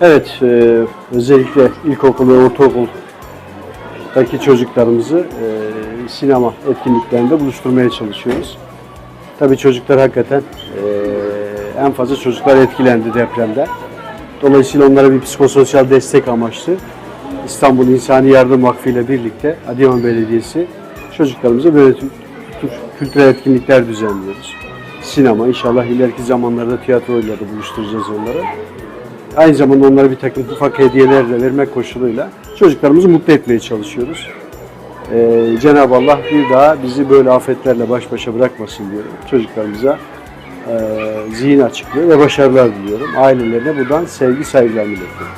Evet, e, özellikle ilkokul ve ortaokuldaki çocuklarımızı e, sinema etkinliklerinde buluşturmaya çalışıyoruz. Tabii çocuklar hakikaten e, en fazla çocuklar etkilendi depremden. Dolayısıyla onlara bir psikososyal destek amaçlı İstanbul İnsani Yardım Vakfı ile birlikte Adıyaman Belediyesi çocuklarımıza böyle tür- tür kültürel etkinlikler düzenliyoruz. Sinema, inşallah ileriki zamanlarda tiyatroyla da buluşturacağız onları. Aynı zamanda onlara bir takım ufak hediyeler de vermek koşuluyla çocuklarımızı mutlu etmeye çalışıyoruz. Ee, Cenab-ı Allah bir daha bizi böyle afetlerle baş başa bırakmasın diyorum. Çocuklarımıza e, zihin açıklığı ve başarılar diliyorum. Ailelerine buradan sevgi saygılarımı iletiyorum.